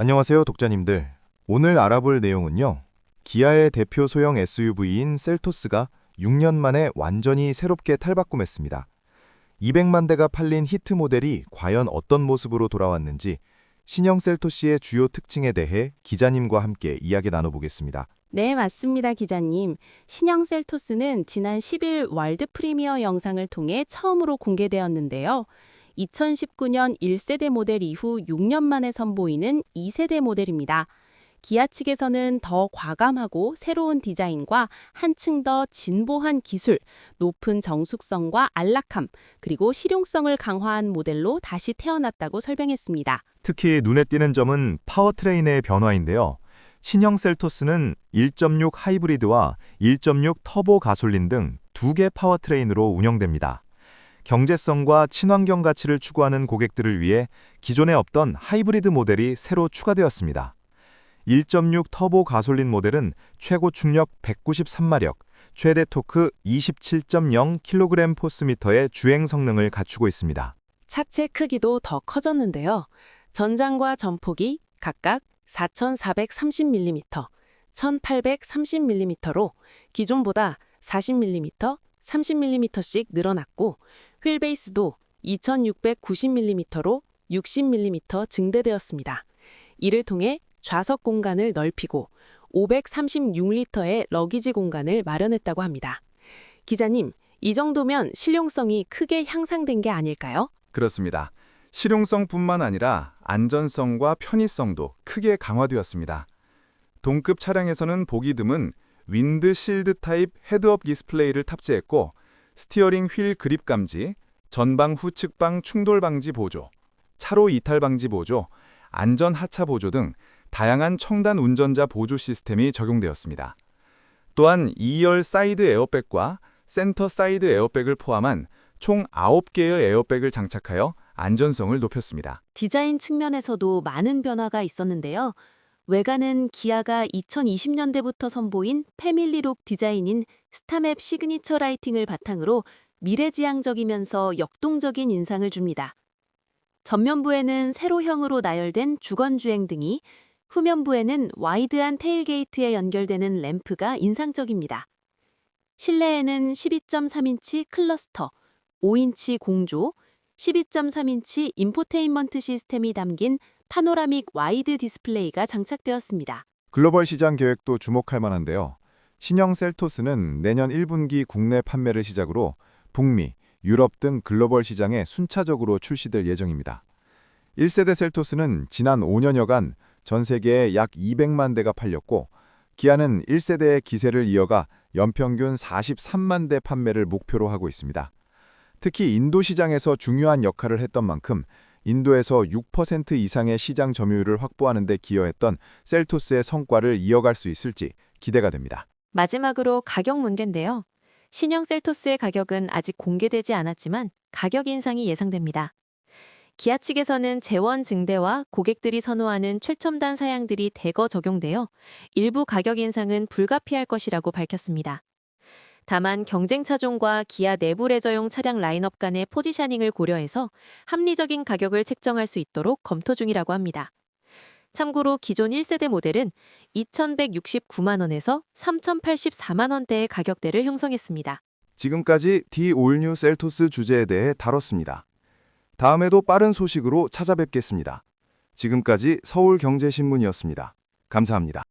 안녕하세요, 독자님들. 오늘 알아볼 내용은요. 기아의 대표 소형 SUV인 셀토스가 6년 만에 완전히 새롭게 탈바꿈했습니다. 200만 대가 팔린 히트 모델이 과연 어떤 모습으로 돌아왔는지 신형 셀토스의 주요 특징에 대해 기자님과 함께 이야기 나눠보겠습니다. 네, 맞습니다, 기자님. 신형 셀토스는 지난 10일 월드 프리미어 영상을 통해 처음으로 공개되었는데요. 2019년 1세대 모델 이후 6년 만에 선보이는 2세대 모델입니다. 기아 측에서는 더 과감하고 새로운 디자인과 한층 더 진보한 기술, 높은 정숙성과 안락함, 그리고 실용성을 강화한 모델로 다시 태어났다고 설명했습니다. 특히 눈에 띄는 점은 파워트레인의 변화인데요. 신형 셀토스는 1.6 하이브리드와 1.6 터보 가솔린 등 두 개 파워트레인으로 운영됩니다. 경제성과 친환경 가치를 추구하는 고객들을 위해 기존에 없던 하이브리드 모델이 새로 추가되었습니다. 1.6 터보 가솔린 모델은 최고 출력 193마력, 최대 토크 27.0kg 포스미터의 주행 성능을 갖추고 있습니다. 차체 크기도 더 커졌는데요. 전장과 전폭이 각각 4,430mm, 1,830mm로 기존보다 40mm, 30mm씩 늘어났고 휠베이스도 2,690mm로 60mm 증대되었습니다. 이를 통해 좌석 공간을 넓히고 536리터의 러기지 공간을 마련했다고 합니다. 기자님, 이 정도면 실용성이 크게 향상된 게 아닐까요? 그렇습니다. 실용성뿐만 아니라 안전성과 편의성도 크게 강화되었습니다. 동급 차량에서는 보기 드문 윈드 실드 타입 헤드업 디스플레이를 탑재했고 스티어링 휠 그립 감지, 전방 후측방 충돌 방지 보조, 차로 이탈 방지 보조, 안전 하차 보조 등 다양한 청단 운전자 보조 시스템이 적용되었습니다. 또한 2열 사이드 에어백과 센터 사이드 에어백을 포함한 총 9개의 에어백을 장착하여 안전성을 높였습니다. 디자인 측면에서도 많은 변화가 있었는데요. 외관은 기아가 2020년대부터 선보인 패밀리룩 디자인인 스타맵 시그니처 라이팅을 바탕으로 미래지향적이면서 역동적인 인상을 줍니다. 전면부에는 세로형으로 나열된 주건주행 등이, 후면부에는 와이드한 테일게이트에 연결되는 램프가 인상적입니다. 실내에는 12.3인치 클러스터, 5인치 공조, 12.3인치 인포테인먼트 시스템이 담긴 파노라믹 와이드 디스플레이가 장착되었습니다. 글로벌 시장 계획도 주목할 만한데요. 신형 셀토스는 내년 1분기 국내 판매를 시작으로 북미, 유럽 등 글로벌 시장에 순차적으로 출시될 예정입니다. 1세대 셀토스는 지난 5년여간 전 세계에 약 200만 대가 팔렸고 기아는 1세대의 기세를 이어가 연평균 43만 대 판매를 목표로 하고 있습니다. 특히 인도 시장에서 중요한 역할을 했던 만큼 인도에서 6% 이상의 시장 점유율을 확보하는 데 기여했던 셀토스의 성과를 이어갈 수 있을지 기대가 됩니다. 마지막으로 가격 문제인데요. 신형 셀토스의 가격은 아직 공개되지 않았지만 가격 인상이 예상됩니다. 기아 측에서는 재원 증대와 고객들이 선호하는 최첨단 사양들이 대거 적용되어 일부 가격 인상은 불가피할 것이라고 밝혔습니다. 다만 경쟁 차종과 기아 내부 레저용 차량 라인업 간의 포지셔닝을 고려해서 합리적인 가격을 책정할 수 있도록 검토 중이라고 합니다. 참고로 기존 1세대 모델은 2,169만 원에서 3,084만 원대의 가격대를 형성했습니다. 지금까지 디 올뉴 셀토스 주제에 대해 다뤘습니다. 다음에도 빠른 소식으로 찾아뵙겠습니다. 지금까지 서울경제신문이었습니다. 감사합니다.